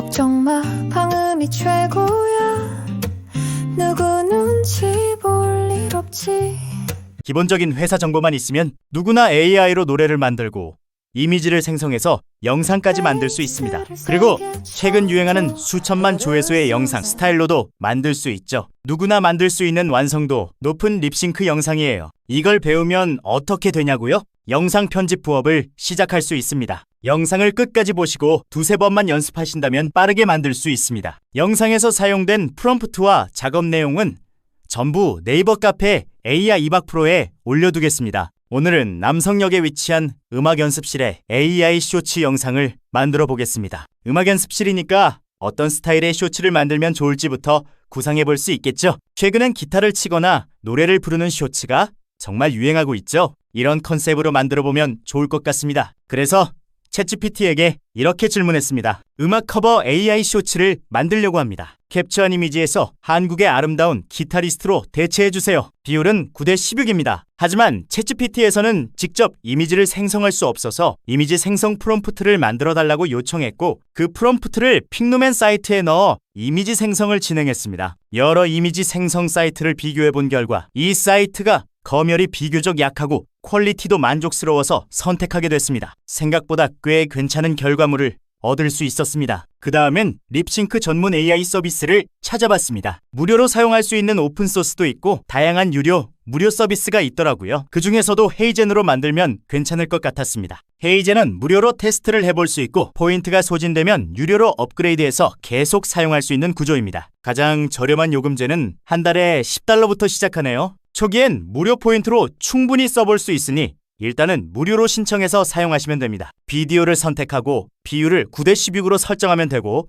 걱정 마 방음이 최고야 누구 눈치 볼 일 없지 기본적인 회사 정보만 있으면 누구나 AI로 노래를 만들고 이미지를 생성해서 영상까지 만들 수 있습니다. 그리고 최근 유행하는 수천만 조회수의 영상 스타일로도 만들 수 있죠. 누구나 만들 수 있는 완성도 높은 립싱크 영상이에요. 이걸 배우면 어떻게 되냐고요? 영상 편집 부업을 시작할 수 있습니다. 영상을 끝까지 보시고 두세 번만 연습하신다면 빠르게 만들 수 있습니다. 영상에서 사용된 프롬프트와 작업 내용은 전부 네이버 카페 AI 이박 프로에 올려두겠습니다. 오늘은 남성역에 위치한 음악 연습실의 AI 쇼츠 영상을 만들어 보겠습니다. 음악 연습실이니까 어떤 스타일의 쇼츠를 만들면 좋을지부터 구상해 볼 수 있겠죠. 최근엔 기타를 치거나 노래를 부르는 쇼츠가 정말 유행하고 있죠. 이런 컨셉으로 만들어 보면 좋을 것 같습니다. 그래서 챗GPT에게 이렇게 질문했습니다. 음악 커버 AI 쇼츠를 만들려고 합니다. 캡처한 이미지에서 한국의 아름다운 기타리스트로 대체해주세요. 비율은 9대 16입니다. 하지만 챗GPT에서는 직접 이미지를 생성할 수 없어서 이미지 생성 프롬프트를 만들어 달라고 요청했고 그 프롬프트를 픽노맨 사이트에 넣어 이미지 생성을 진행했습니다. 여러 이미지 생성 사이트를 비교해 본 결과 이 사이트가 검열이 비교적 약하고 퀄리티도 만족스러워서 선택하게 됐습니다. 생각보다 꽤 괜찮은 결과물을 얻을 수 있었습니다. 그 다음엔 립싱크 전문 AI 서비스를 찾아봤습니다. 무료로 사용할 수 있는 오픈소스도 있고 다양한 유료, 무료 서비스가 있더라고요. 그 중에서도 헤이젠으로 만들면 괜찮을 것 같았습니다. 헤이젠은 무료로 테스트를 해볼 수 있고 포인트가 소진되면 유료로 업그레이드해서 계속 사용할 수 있는 구조입니다. 가장 저렴한 요금제는 한 달에 10달러부터 시작하네요. 초기엔 무료 포인트로 충분히 써볼 수 있으니 일단은 무료로 신청해서 사용하시면 됩니다. 비디오를 선택하고 비율을 9대 16으로 설정하면 되고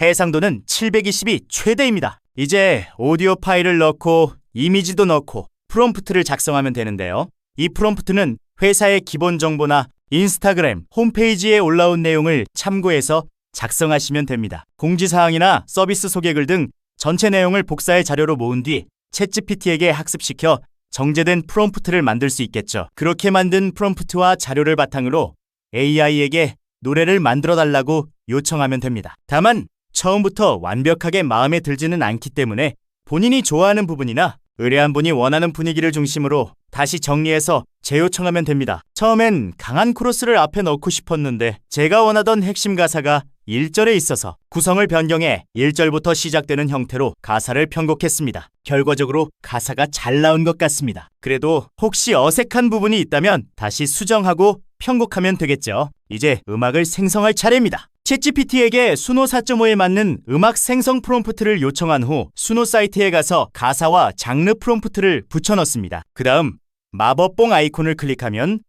해상도는 720이 최대입니다. 이제 오디오 파일을 넣고 이미지도 넣고 프롬프트를 작성하면 되는데요. 이 프롬프트는 회사의 기본 정보나 인스타그램 홈페이지에 올라온 내용을 참고해서 작성하시면 됩니다. 공지사항이나 서비스 소개글 등 전체 내용을 복사해 자료로 모은 뒤 챗GPT에게 학습시켜 정제된 프롬프트를 만들 수 있겠죠. 그렇게 만든 프롬프트와 자료를 바탕으로 AI에게 노래를 만들어 달라고 요청하면 됩니다. 다만 처음부터 완벽하게 마음에 들지는 않기 때문에 본인이 좋아하는 부분이나 의뢰한 분이 원하는 분위기를 중심으로 다시 정리해서 재요청하면 됩니다. 처음엔 강한 코러스를 앞에 넣고 싶었는데 제가 원하던 핵심 가사가 1절에 있어서 구성을 변경해 1절부터 시작되는 형태로 가사를 편곡했습니다. 결과적으로 가사가 잘 나온 것 같습니다. 그래도 혹시 어색한 부분이 있다면 다시 수정하고 편곡하면 되겠죠. 이제 음악을 생성할 차례입니다. 챗GPT에게 수노 4.5에 맞는 음악 생성 프롬프트를 요청한 후 수노 사이트에 가서 가사와 장르 프롬프트를 붙여넣습니다. 그 다음 마법봉 아이콘을 클릭하면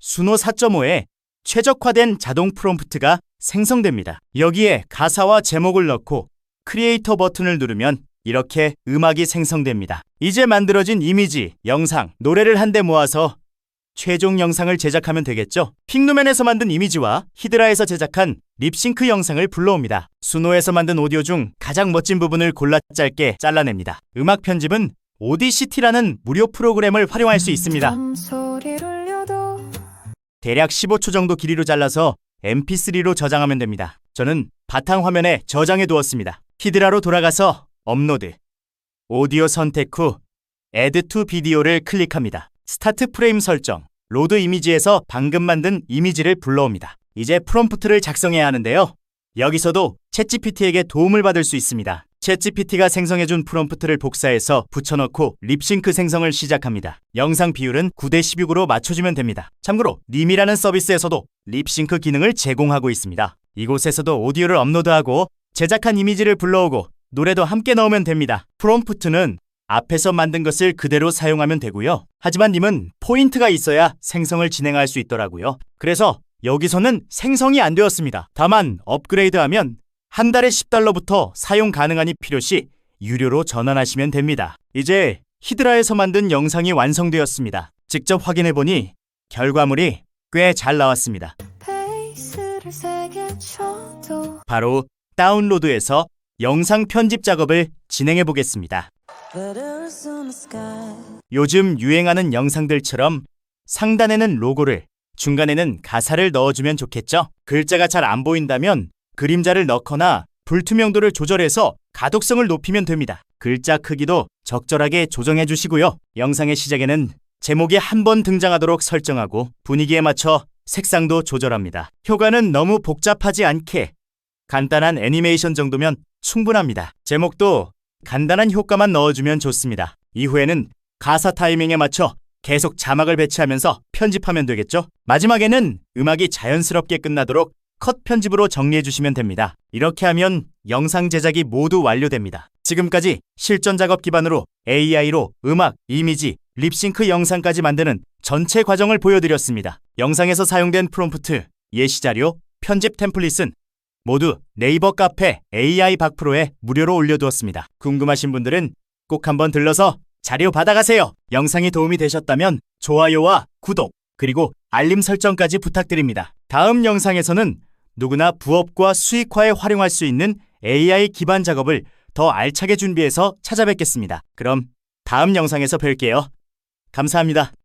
수노 4.5에 최적화된 자동 프롬프트가 생성됩니다. 여기에 가사와 제목을 넣고 크리에이터 버튼을 누르면 이렇게 음악이 생성됩니다. 이제 만들어진 이미지, 영상, 노래를 한데 모아서 최종 영상을 제작하면 되겠죠? 픽누맨에서 만든 이미지와 히드라에서 제작한 립싱크 영상을 불러옵니다. 수노에서 만든 오디오 중 가장 멋진 부분을 골라 짧게 잘라냅니다. 음악 편집은 오디시티라는 무료 프로그램을 활용할 수 있습니다. 대략 15초 정도 길이로 잘라서 mp3로 저장하면 됩니다. 저는 바탕 화면에 저장해 두었습니다. 히드라로 돌아가서 업로드. 오디오 선택 후 Add to 비디오를 클릭합니다. 스타트 프레임 설정. 로드 이미지에서 방금 만든 이미지를 불러옵니다. 이제 프롬프트를 작성해야 하는데요. 여기서도 챗GPT에게 도움을 받을 수 있습니다. 챗GPT가 생성해준 프롬프트를 복사해서 붙여넣고 립싱크 생성을 시작합니다. 영상 비율은 9대 16으로 맞춰주면 됩니다. 참고로 님이라는 서비스에서도 립싱크 기능을 제공하고 있습니다. 이곳에서도 오디오를 업로드하고 제작한 이미지를 불러오고 노래도 함께 넣으면 됩니다. 프롬프트는 앞에서 만든 것을 그대로 사용하면 되고요. 하지만 님은 포인트가 있어야 생성을 진행할 수 있더라고요. 그래서 여기서는 생성이 안 되었습니다. 다만 업그레이드하면 한 달에 10달러부터 사용 가능하니 필요시 유료로 전환하시면 됩니다. 이제 히드라에서 만든 영상이 완성되었습니다. 직접 확인해보니 결과물이 꽤 잘 나왔습니다. 바로 다운로드해서 영상 편집 작업을 진행해 보겠습니다. 요즘 유행하는 영상들처럼 상단에는 로고를, 중간에는 가사를 넣어주면 좋겠죠? 글자가 잘 안 보인다면 그림자를 넣거나 불투명도를 조절해서 가독성을 높이면 됩니다. 글자 크기도 적절하게 조정해 주시고요. 영상의 시작에는 제목이 한 번 등장하도록 설정하고 분위기에 맞춰 색상도 조절합니다. 효과는 너무 복잡하지 않게 간단한 애니메이션 정도면 충분합니다. 제목도 간단한 효과만 넣어주면 좋습니다. 이후에는 가사 타이밍에 맞춰 계속 자막을 배치하면서 편집하면 되겠죠? 마지막에는 음악이 자연스럽게 끝나도록 컷 편집으로 정리해 주시면 됩니다. 이렇게 하면 영상 제작이 모두 완료됩니다. 지금까지 실전 작업 기반으로 AI로 음악, 이미지, 립싱크 영상까지 만드는 전체 과정을 보여드렸습니다. 영상에서 사용된 프롬프트, 예시 자료, 편집 템플릿은 모두 네이버 카페 AI 박프로에 무료로 올려두었습니다. 궁금하신 분들은 꼭 한번 들러서 자료 받아가세요. 영상이 도움이 되셨다면 좋아요와 구독, 그리고 알림 설정까지 부탁드립니다. 다음 영상에서는 누구나 부업과 수익화에 활용할 수 있는 AI 기반 작업을 더 알차게 준비해서 찾아뵙겠습니다. 그럼 다음 영상에서 뵐게요. 감사합니다.